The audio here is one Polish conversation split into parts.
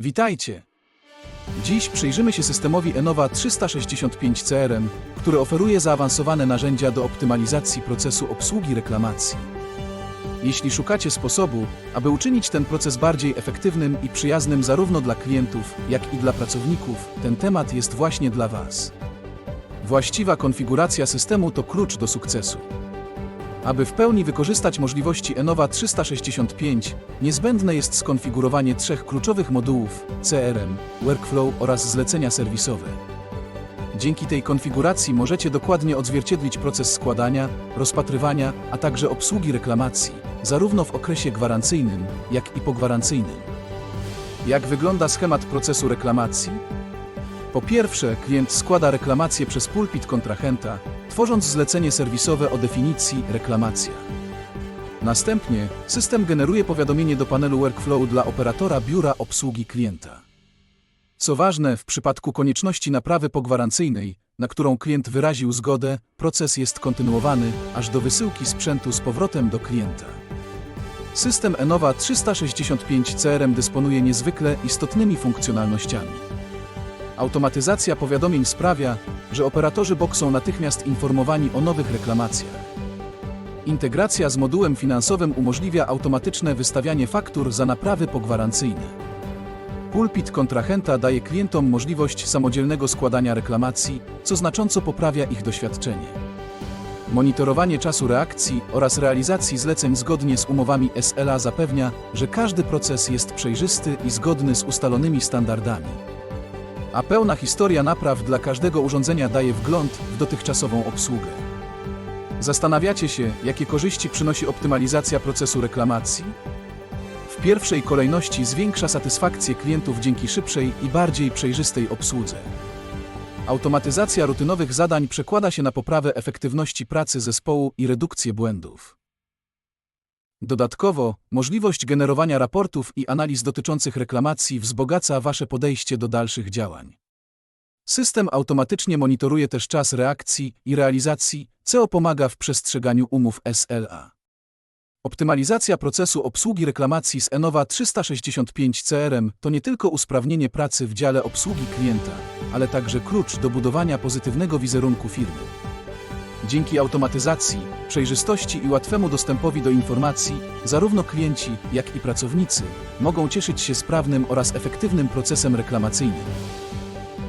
Witajcie! Dziś przyjrzymy się systemowi Enova 365 CRM, który oferuje zaawansowane narzędzia do optymalizacji procesu obsługi reklamacji. Jeśli szukacie sposobu, aby uczynić ten proces bardziej efektywnym i przyjaznym zarówno dla klientów, jak i dla pracowników, ten temat jest właśnie dla Was. Właściwa konfiguracja systemu to klucz do sukcesu. Aby w pełni wykorzystać możliwości Enova 365, niezbędne jest skonfigurowanie trzech kluczowych modułów CRM, Workflow oraz zlecenia serwisowe. Dzięki tej konfiguracji możecie dokładnie odzwierciedlić proces składania, rozpatrywania, a także obsługi reklamacji, zarówno w okresie gwarancyjnym, jak i pogwarancyjnym. Jak wygląda schemat procesu reklamacji? Po pierwsze, klient składa reklamację przez pulpit kontrahenta, tworząc zlecenie serwisowe o definicji reklamacja. Następnie system generuje powiadomienie do panelu Workflow dla operatora biura obsługi klienta. Co ważne, w przypadku konieczności naprawy pogwarancyjnej, na którą klient wyraził zgodę, proces jest kontynuowany aż do wysyłki sprzętu z powrotem do klienta. System Enova 365 CRM dysponuje niezwykle istotnymi funkcjonalnościami. Automatyzacja powiadomień sprawia, że operatorzy BOK są natychmiast informowani o nowych reklamacjach. Integracja z modułem finansowym umożliwia automatyczne wystawianie faktur za naprawy pogwarancyjne. Pulpit kontrahenta daje klientom możliwość samodzielnego składania reklamacji, co znacząco poprawia ich doświadczenie. Monitorowanie czasu reakcji oraz realizacji zleceń zgodnie z umowami SLA zapewnia, że każdy proces jest przejrzysty i zgodny z ustalonymi standardami. A pełna historia napraw dla każdego urządzenia daje wgląd w dotychczasową obsługę. Zastanawiacie się, jakie korzyści przynosi optymalizacja procesu reklamacji? W pierwszej kolejności zwiększa satysfakcję klientów dzięki szybszej i bardziej przejrzystej obsłudze. Automatyzacja rutynowych zadań przekłada się na poprawę efektywności pracy zespołu i redukcję błędów. Dodatkowo, możliwość generowania raportów i analiz dotyczących reklamacji wzbogaca Wasze podejście do dalszych działań. System automatycznie monitoruje też czas reakcji i realizacji, co pomaga w przestrzeganiu umów SLA. Optymalizacja procesu obsługi reklamacji z Enova 365 CRM to nie tylko usprawnienie pracy w dziale obsługi klienta, ale także klucz do budowania pozytywnego wizerunku firmy. Dzięki automatyzacji, przejrzystości i łatwemu dostępowi do informacji, zarówno klienci, jak i pracownicy mogą cieszyć się sprawnym oraz efektywnym procesem reklamacyjnym.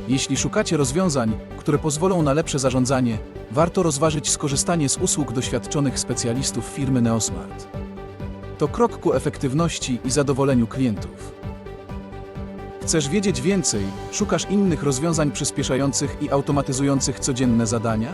Jeśli szukacie rozwiązań, które pozwolą na lepsze zarządzanie, warto rozważyć skorzystanie z usług doświadczonych specjalistów firmy Neosmart. To krok ku efektywności i zadowoleniu klientów. Chcesz wiedzieć więcej? Szukasz innych rozwiązań przyspieszających i automatyzujących codzienne zadania?